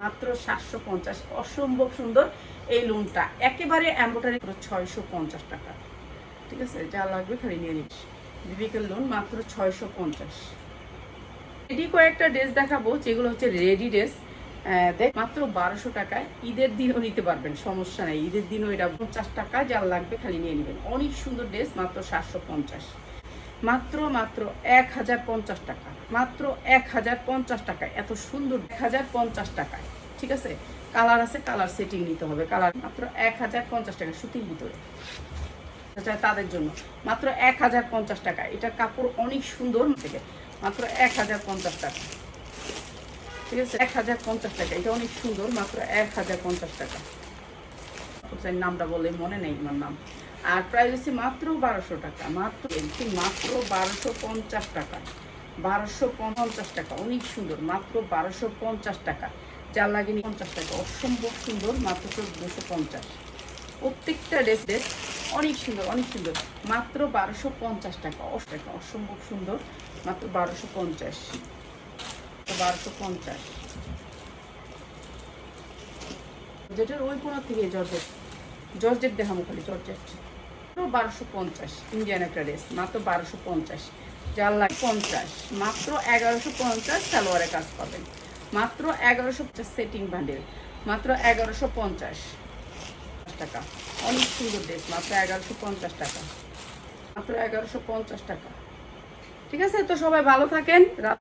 মাত্র সাতশো পঞ্চাশ। অসম্ভব সুন্দর এই লোনটা। একেবারে এম্বোটারি ছয়শো পঞ্চাশ টাকা। ঠিক আছে? যা লাগবে খালি নিয়ে নিস। বিবেকের লোন মাত্র ছয়শো পঞ্চাশ। রেডি কয়েকটা ড্রেস দেখাবো, যেগুলো হচ্ছে রেডি ড্রেস দেখ, মাত্র বারোশো টাকায়। ঈদের দিনও নিতে পারবেন, সমস্যা নেই। ঈদের দিনও এটা পঞ্চাশ টাকা, যা লাগবে খালি নিয়ে নেবেন। অনেক সুন্দর ড্রেস মাত্র সাতশো পঞ্চাশ। মাত্র মাত্র এক হাজার পঞ্চাশ টাকা। মাত্র এক হাজার পঞ্চাশ টাকায়। এত সুন্দর এক হাজার পঞ্চাশ টাকায়। ঠিক আছে? কালার আছে কালার সেটিং নিতে হবে। কালার মাত্র এক হাজার পঞ্চাশ টাকা সুতির ভিতরে। এটা তাদের জন্য। মাত্র এক হাজার পঞ্চাশ টাকা এটা কাপড় অনেক সুন্দর থেকে। মাত্র এক হাজার পঞ্চাশ টাকা ঠিক আছে? এক হাজার পঞ্চাশ টাকা এটা অনেক সুন্দর। মাত্র এক হাজার পঞ্চাশ টাকা। নামটা বলে মনে নেই আমার নাম। আর প্রাইস হচ্ছে মাত্র বারোশো টাকা। মাত্র মাত্র বারোশো পঞ্চাশ টাকা বারোশো পঞ্চাশ টাকা, অনেক সুন্দর, মাত্র বারোশো পঞ্চাশ টাকা। যা লাগেনি পঞ্চাশ টাকা, অসম্ভব সুন্দর, মাত্র চোদ্দোশো পঞ্চাশ। প্রত্যেকটা ড্রেস ড্রেস অনেক সুন্দর অনেক সুন্দর, মাত্র বারোশো পঞ্চাশ টাকা, অস টাকা, অসম্ভব সুন্দর, মাত্র বারোশো পঞ্চাশ। বারোশো পঞ্চাশ। যেটার ওই কোনো থেকে জর্জেট জর্জেট দেখামো খালি, জর্জেট। বারোশো পঞ্চাশ, ইন্ডিয়ান একটা ড্রেস, মাত্র বারোশো পঞ্চাশ। যার পঞ্চাশ। মাত্র এগারোশো পঞ্চাশ সালোয়ারে কাজ পাবেন মাত্র এগারোশো সেটিং বান্ডেল। মাত্র এগারোশো পঞ্চাশ টাকা। অনেক সুন্দর ড্রেস, মাত্র এগারোশো পঞ্চাশ টাকা। মাত্র এগারোশো পঞ্চাশ টাকা। ঠিক আছে? তো সবাই ভালো থাকেন।